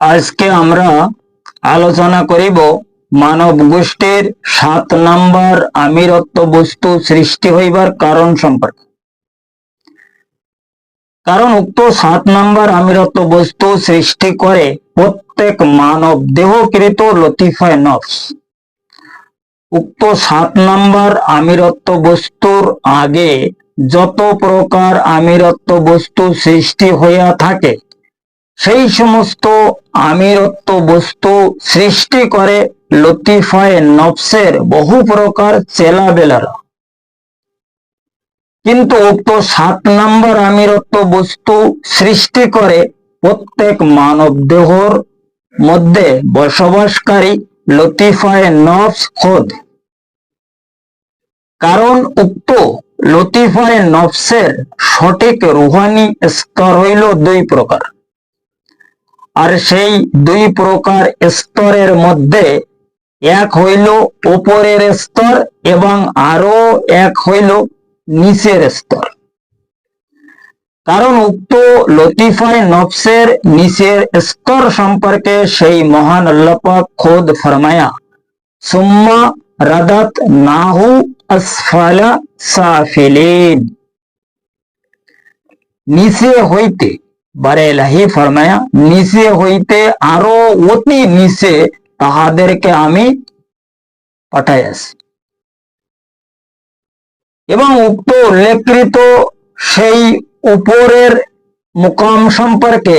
আজকে আমরা আলোচনা করিব মানব গোষ্ঠীর সাত নাম্বার আমিরত্ব বস্তু সৃষ্টি হইবার কারণ সম্পর্কে। কারণ উক্ত সাত নাম্বার আমিরত্ব বস্তু সৃষ্টি করে প্রত্যেক মানব দেহকৃত লতিফায় নফস। উক্ত সাত নাম্বার আমিরত্ব বস্তুর আগে যত প্রকার আমিরত্ব বস্তু সৃষ্টি হইয়া থাকে সেই সমস্ত আমিরত্ব বস্তু সৃষ্টি করে লতিফায় নফসের বহু প্রকার চেলাবেলারা কিন্তু উক্ত সাত নম্বর আমিরত্ব বস্তু সৃষ্টি করে প্রত্যেক মানব দেহর মধ্যে বসবাসকারী লতিফায় নফস খোদ। কারণ উক্ত লতিফায় নফসের সঠিক রুহানি স্তর হইল দুই প্রকার। আর সেই দুই প্রকার স্তরের মধ্যে এক হইল উপরের স্তর এবং আরও এক হইল নিচের স্তর। কারণ উক্ত লতিফায় নফসের নিচের স্তর সম্পর্কে সেই মহান আল্লাপাক খোদ ফরমায়া, সুম্মা রাদাত নাহু আসফালা সাফিলিন। নিচে হইতে বারেলাহি ফরমায়া, নিচে হইতে আরও অতি নিচে তাহাদেরকে আমি পাঠাইয়াছি এবং উক্ত উল্লেখকৃত সেই উপরের মুকাম সম্পর্কে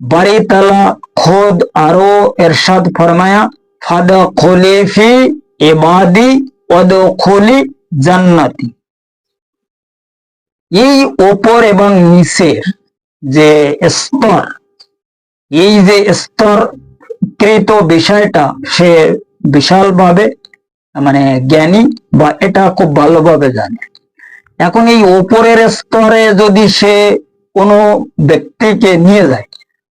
বাড়িতালা খোদ আরও এরশাদ ফরমায়া, ফাদ খলিফি এবাদি ওদ খলি জান্নাতি। এই ওপর এবং নিচের যে স্তর, এই যে স্তর কৃত বিষয়টা সে বিশালভাবে মানে জ্ঞানী বা এটা খুব ভালোভাবে জানে। এখন এই ওপরের স্তরে যদি সে কোনো ব্যক্তিকে নিয়ে যায়,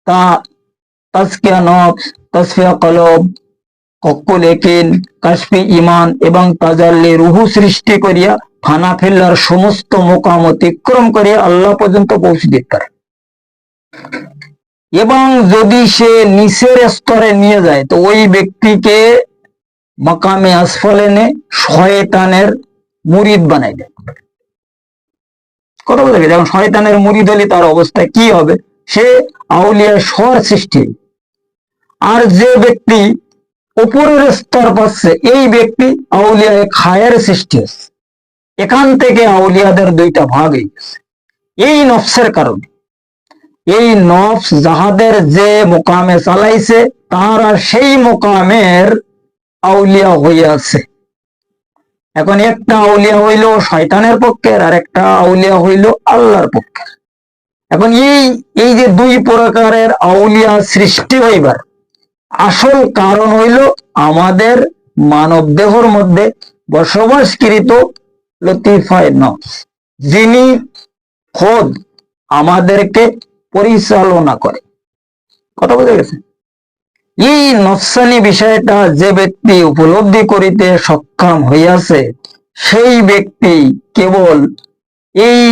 তা তাজকিয়া নফস তসফিয়া কলব, কক্কুল একিন, কাশফি ইমান এবং তাজাল্লি রুহু সৃষ্টি করিয়া ফানা ফিল্লার সমস্ত মোকাম অতিক্রম করিয়া আল্লাহ পর্যন্ত পৌঁছে দিতে পারে। এবং যদি সে নিচের স্তরে নিয়ে যায়, তো ওই ব্যক্তিকে মাকামে আসফল এনে শয়তানের মুরিদ বানাই দেয়। কথা বলতে যেমন শয়তানের মুরিদ হলে তার অবস্থা কি হবে? সে আউলিয়া স্বর সৃষ্টি। আর যে ব্যক্তি উপরের স্তর পাচ্ছে, এই ব্যক্তি আউলিয়া খায়ের সৃষ্টি হচ্ছে। এখান থেকে আউলিয়াদের দুইটা ভাগ হয়ে গেছে। এই নফসের কারণে। এই নফস যাহাদের যে মোকামে চালাইছে তারা সেই মোকামের আউলিয়া হইয়াছে। এখন একটা আউলিয়া হইল শয়তানের পক্ষের, আর একটা আউলিয়া হইল আল্লাহর পক্ষের। এখন এই এই যে দুই প্রকারের আউলিয়া সৃষ্টি হইবার, আসল কারণ হইল আমাদের মানব দেহর মধ্যে বসবাসকৃত লতিফায় নফস। যিনি খোদ আমাদেরকে পরিচালনা করে। কথা বুঝে গেছে? এই নফসানি বিষয়টা যে ব্যক্তি উপলব্ধি করিতে সক্ষম হইয়াছে, সেই ব্যক্তি কেবল এই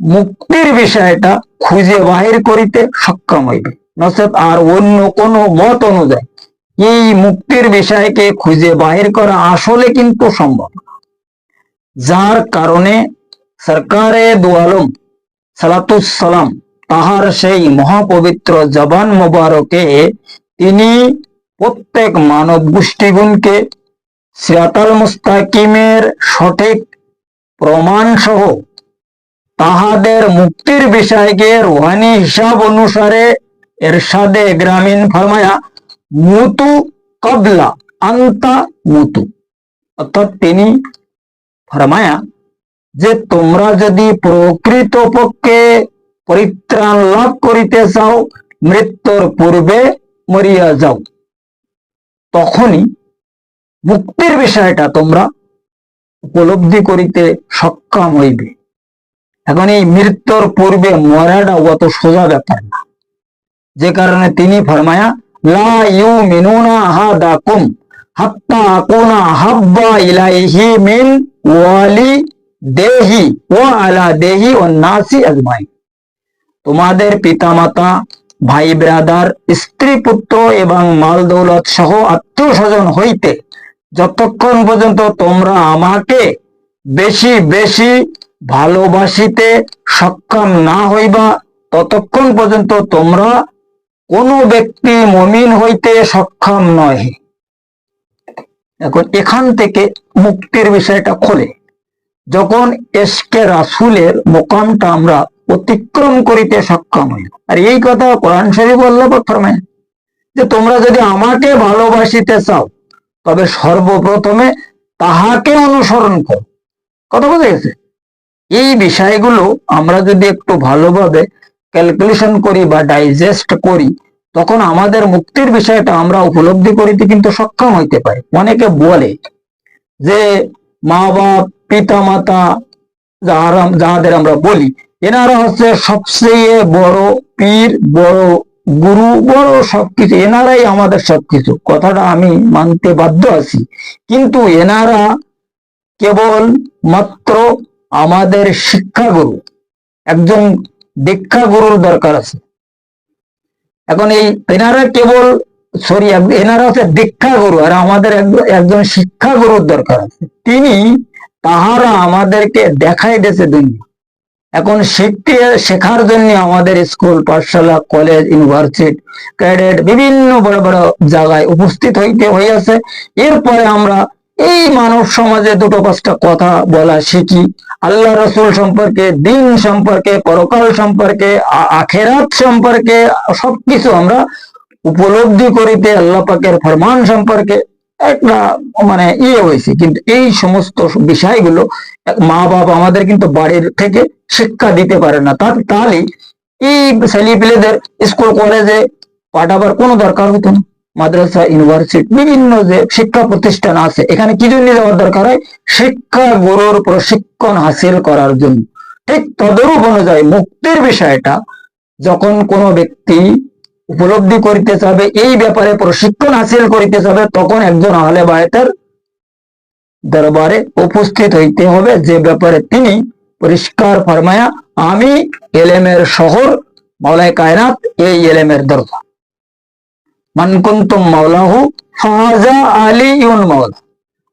মুক্তির বিষয়টা খুঁজে বাহির করিতে সক্ষম হইবে। নচেত আর অন্য কোন মত অনুযায়ী এই মুক্তির বিষয়কে খুঁজে বাহির করা আসলে কিন্তু সম্ভব যার কারণে সরকারে দুয়ালম সালাতুসালাম তাহার সেই মহাপবিত্র জবান মোবারকে তিনি প্রত্যেক মানব গোষ্ঠীগুণকে সিরাতাল মুস্তাকিমের সঠিক প্রমাণ সহ তাহাদের মুক্তির বিষয়কে রুহানি হিসাব অনুসারে এরশাদে গ্রামীণ ফরমায়া, মুতু কবলা আন্তা মুতু। অর্থাৎ তিনি ফরমায়া যে তোমরা যদি প্রকৃত পক্ষে পরিত্রাণ লাভ করিতে চাও, মৃত্যুর পূর্বে মরিয়া যাও। তখনই মুক্তির বিষয়টা তোমরা উপলব্ধি করিতে সক্ষম হইবে। এখন এই মৃত্যুর পূর্বে মরাটা অত সোজা ব্যাপার না। যে কারণে তিনি ফরমায়া, লা ইউ মিনুনা আহাদাকুম হাত্তা আকুনা হাব্বা ইলাইহি মিন ওয়ালি দেহি ও আলা দেহি ও নাসি আজমাই তোমাদের পিতামাতা, ভাই ব্রাদার, স্ত্রী পুত্র এবং মাল দৌলত সহ আত্মীয় স্বজন হইতে যতক্ষণ পর্যন্ত তোমরা আমাকে বেশি বেশি ভালোবাসিতে সক্ষম না হইবা, ততক্ষণ পর্যন্ত তোমরা কোনো ব্যক্তি মমিন হইতে সক্ষম নয় এখন এখান থেকে মুক্তির বিষয়টা খোলে। যখন এসকে রাসুলের মোকামটা আমরা অতিক্রম করিতে সক্ষম হইল। আর এই কথা কোরআন শরীফ আল্লাহ প্রথমে যে তোমরা যদি আমাকে ভালোবাসিতে চাও, তবে সর্বপ্রথমে তাহাকে অনুসরণ করো। কথা বোঝা গেছে? এই বিষয়গুলো আমরা যদি একটু ভালোভাবে ক্যালকুলেশন করি বা ডাইজেস্ট করি, তখন আমাদের মুক্তির বিষয়টা আমরা উপলব্ধি করিতে কিন্তু সক্ষম হইতে পারি। অনেকে বলে যে মা বাপ পিতা মাতা যাহারা যাহাদের আমরা বলি এনারা হচ্ছে সবচেয়ে বড় পীর, বড় গুরু, বড় সবকিছু। এনারাই আমাদের সবকিছু। কথাটা আমি মানতে বাধ্য আছি। কিন্তু এনারা কেবল মাত্র আমাদের শিক্ষাগুরু। একজন দীক্ষা গুরুর দরকার আছে। এখন এই এনারা কেবল, সরি, এনারা হচ্ছে দীক্ষা গুরু আর আমাদের এক- একজন শিক্ষা গুরুর দরকার আছে। তিনি তাহারা আমাদেরকে দেখাই দিয়েছে দুনিয়া। এখন শিখতে শেখার জন্য আমাদের স্কুল, পাঠশালা, কলেজ, ইউনিভার্সিটি, ক্যাডেট বিভিন্ন বড় বড় জায়গায় উপস্থিত হইতে হইয়াছে। এরপরে আমরা এই মানব সমাজে দুটো পাঁচটা কথা বলা শিখি। আল্লাহ রসুল সম্পর্কে, দিন সম্পর্কে, পরকাল সম্পর্কে আখেরাত সম্পর্কে সবকিছু আমরা উপলব্ধি করিতে আল্লাহ পাকের ফরমান সম্পর্কে একটা মানে ইয়ে হয়েছে কিন্তু এই সমস্ত বিষয়গুলো মা বাবা আমাদের কিন্তু বাড়ির থেকে শিক্ষা দিতে পারে না। তাহলে এই ছেলেপিলেদের স্কুল কলেজে পাঠাবার কোনো দরকার হতো না। মাদ্রাসা ইউনিভার্সিটি বিভিন্ন যে শিক্ষা প্রতিষ্ঠান আছে, এখানে কি জন্য যাওয়ার দরকার হয়? শিক্ষা গুরুর প্রশিক্ষণ হাসিল করার জন্য। ঠিক তদরূপ অনুযায়ী মুক্তির বিষয়টা যখন কোনো ব্যক্তি উপলব্ধি করিতে চাবে, এই ব্যাপারে প্রশিক্ষণ হাসিল করিতে চাবে, তখন একজন আহলে বায়তের দরবারে উপস্থিত হইতে হবে। যে ব্যাপারে তিনি পরিষ্কার ফরমায়া, আমি এলেমের শহর, মাওলায় কায়নাত, এই এলেমের দরজা মানকুন্তুম মাওলাহু আলী ইউন মাওলা।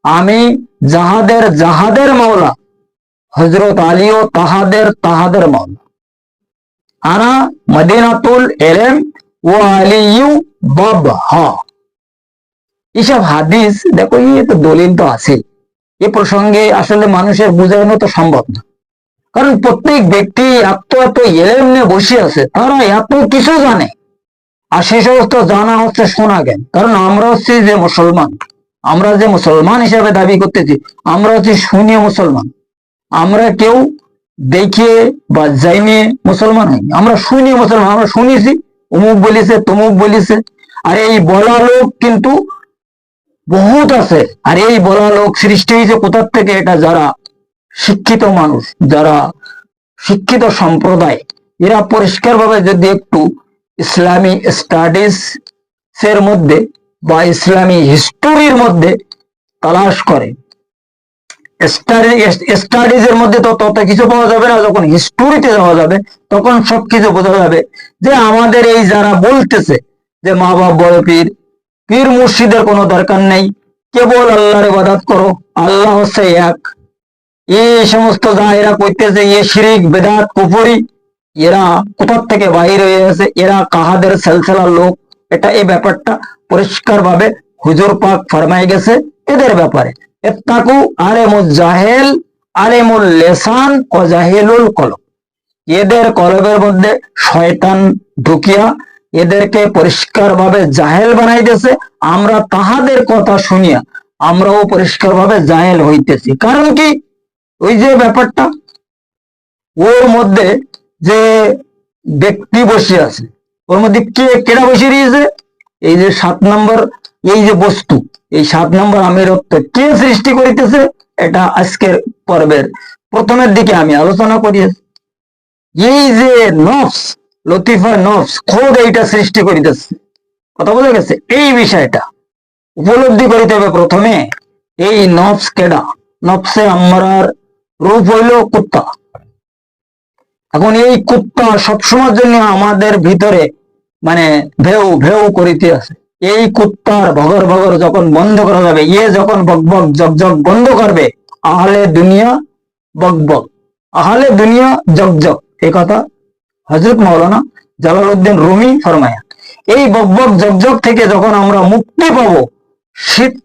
আমি যাহাদের যাহাদের মাওলা হজরত আলী ও তাহাদের তাহাদের মাওলা। আনা মদিনাতুল এলেম ও আলিউ বাব। হা এসব হাদিস, দেখো, এই তো দলিল তো আছে এ প্রসঙ্গে আসলে মানুষের বোঝানো তো সম্ভব না। কারণ প্রত্যেক ব্যক্তি এত এত এলেম নিয়ে বসে আছে তারা এত কিছু জানে। আর সে সমস্ত জানা হচ্ছে শোনা জ্ঞান। কারণ আমরা হচ্ছি যে মুসলমান। আমরা যে মুসলমান হিসাবে দাবি করতেছি, আমরা হচ্ছি শুনিয়ে মুসলমান। আমরা কেউ দেখে বা জাইনে মুসলমান হইনি। আমরা শুনি মুসলমান, আমরা শুনেছি, অমুক বলিছে, তমুক বলিছে। আর এই বলা লোক কিন্তু বহুত আছে। আর এই বলা লোক সৃষ্টি হয়েছে কোথার থেকে? এটা যারা শিক্ষিত মানুষ, যারা শিক্ষিত সম্প্রদায়, এরা পরিষ্কারভাবে যদি একটু ইসলামী স্টাডিজ এর মধ্যে বা ইসলামী হিস্টোরির মধ্যে তালাশ করে। স্টাডিজ এর মধ্যে তো তত কিছু পাওয়া যাবে না। যখন হিস্টোরিতে যাওয়া যাবে, তখন সবকিছু বোঝা যাবে যে আমাদের এই যারা বলতেছে যে মা বাপ বড় পীর পীর মুর্শিদের কোনো দরকার নেই। কেবল আল্লাহর ইবাদত করো, আল্লাহ হচ্ছে এক। এই সমস্ত যা এরা করতেছে, এ শিরিক, বেদাত, কুফরি, এরা কোথার থেকে বাহির হয়ে গেছে? এরা কাহাদের সেলসেলার লোক? এটা এই ব্যাপারটা পরিষ্কার ভাবে হুজুর পাক ফরমাই গেছে এদের ব্যাপারে। এত্তাকু আলেমুল জাহেল, আলেমুল লেসান ও জাহিলুল কলম এদের কলবের মধ্যে শয়তান ঢুকিয়া এদেরকে পরিষ্কার ভাবে জাহেল বানাইতেছে আমরা তাহাদের কথা শুনিয়া আমরাও পরিষ্কার ভাবে জাহেল হইতেছি। কারণ কি? ওই যে ব্যাপারটা, ওর মধ্যে যে ব্যক্তি বসে আছে, ওর মধ্যে কে কেনা বসে রয়েছে? এই যে সাত নম্বর, এই যে বস্তু, এই সাত নম্বর আমিরত্ব কে সৃষ্টি করিতেছে? এটা আজকের পর্বের প্রথমের দিকে আমি আলোচনা করিয়েছি। এই যে নফস লতিফা নফস খোদ এইটা সৃষ্টি করিতেছে। কথা বোঝা গেছে? এই বিষয়টা উপলব্ধি করিতে হবে প্রথমে, এই নফস কেডা? নফসে আমরার রূপ হইল কুত্তা। এখন এই কুত্তা সবসময়ের জন্য আমাদের ভিতরে মানে ভেউ ভেউ করিতে আছে। এই কুত্তার ভগর ভগর যখন বন্ধ করা যাবে ইয়ে যখন বক বক জগ জগ বন্ধ করবে, আহলে দুনিয়া বক বক, আহলে দুনিয়া জগ জগ এই কথা হজরত মৌলানা জালালউদ্দিন রুমি ফরমায়া এই বক বক জগ জগ থেকে যখন আমরা মুক্তি পাবো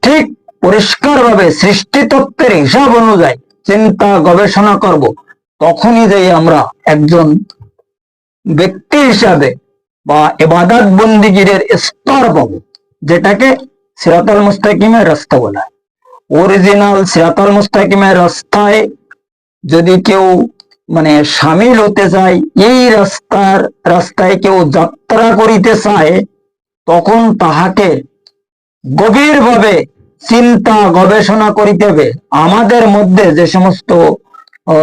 ঠিক পরিষ্কার ভাবে সৃষ্টি তত্ত্বের হিসাব অনুযায়ী চিন্তা গবেষণা করব, তখনই যাই আমরা একজন ব্যক্তি হিসাবে বা এবাদাত বন্দিগিরের স্তর পাবো, যেটাকে সিরাতাল মুস্তাকিমের রাস্তা বলা হয়। অরিজিনাল সিরাতাল মুস্তাকিমের রাস্তায় যদি কেউ মানে সামিল হতে চায় এই রাস্তার, রাস্তায় কেউ যাত্রা করিতে চায়, তখন তাহাকে গভীরভাবে চিন্তা, গবেষণা করিতে হবে। আমাদের মধ্যে যে সমস্ত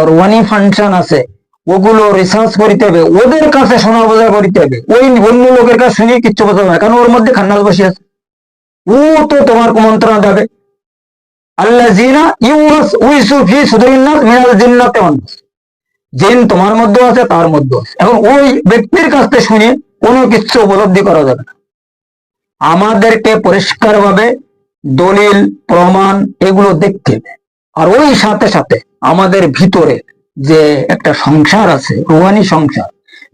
রোয়ানি ফাংশন আছে, ওগুলো রিসার্চ করিতে হবে, ওদের কাছে শোনা বোঝা করিতে হবে। ওই অন্য লোকের কাছে শুনে কিচ্ছু বোঝা হবে কারণ ওর মধ্যে খান্নাস বসে আছে। ও তো তোমার মন্ত্রণা দেবে। আল্লাহ জিনা ইউস উইসু ফি সুদরিন্নাস মিনাল জিন্নাতে ওয়ান্নাস। জিন তোমার মধ্যে আছে, তার মধ্যে এখন ওই ব্যক্তির কাছ থেকে শুনে কোনো কিছু উপলব্ধি করা যাবে না। আমাদেরকে পরিষ্কারভাবে দলিল, প্রমাণ এগুলো দেখতে আর ওই সাথে সাথে আমাদের ভিতরে যে একটা সংসার আছে, রুহানি সংসার,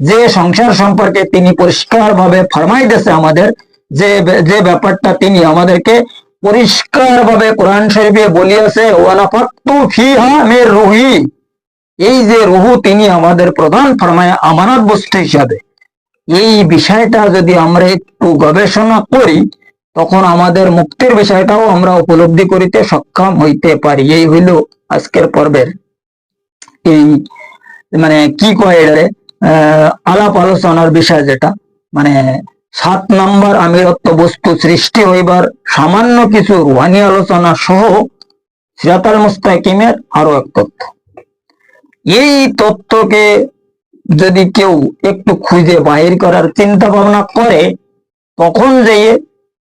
যে সংসার সম্পর্কে তিনি পরিষ্কারভাবে ফরমাই দিয়েছে আমাদের, যে যে ব্যাপারটা তিনি আমাদেরকে পরিষ্কারভাবে কোরআন শরীফে বলিয়াছে ওয়ানাফাক্তু ফিহা মের রুহি। এই যে রুহু তিনি আমাদের প্রধান ফরমায় আমানত বস্তু হিসাবে এই বিষয়টা যদি আমরা একটু গবেষণা করি তখন আমাদের মুক্তির বিষয়টাও আমরা উপলব্ধি করিতে সক্ষম হইতে পারি। এই হইল আজকের পর্বের এই মানে কি কয় আহ, আলাপ আলোচনার বিষয় যেটা। মানে সাত নম্বর আমিরত্ব বস্তু সৃষ্টি হইবার সামান্য কিছু রুহানি আলোচনা সহ সিরাতাল মুস্তাকিমের আরও এক তথ্য। এই তত্ত্বকে যদি কেউ একটু খুঁজে বাহির করার চিন্তা ভাবনা করে, তখন যেয়ে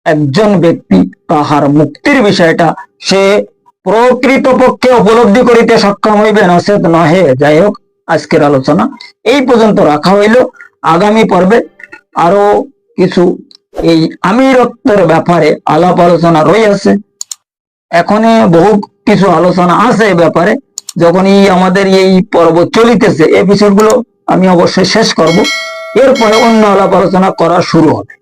একজন ব্যক্তি তাহার মুক্তির বিষয়টা সে প্রকৃতপক্ষে উপলব্ধি করিতে সক্ষম হইবে, নচেত নহে। যাই হোক, আজকের আলোচনা এই পর্যন্ত রাখা হইল। আগামী পর্বে আরও কিছু এই আমিরত্বের ব্যাপারে আলাপ আলোচনা রয়েছে। এখনে বহু কিছু আলোচনা আছে এ ব্যাপারে। যখন এই আমাদের এই পর্ব চলিতেছে এপিসোডগুলো আমি অবশ্যই শেষ করব। এরপরে অন্য আলাপ আলোচনা করা শুরু হবে।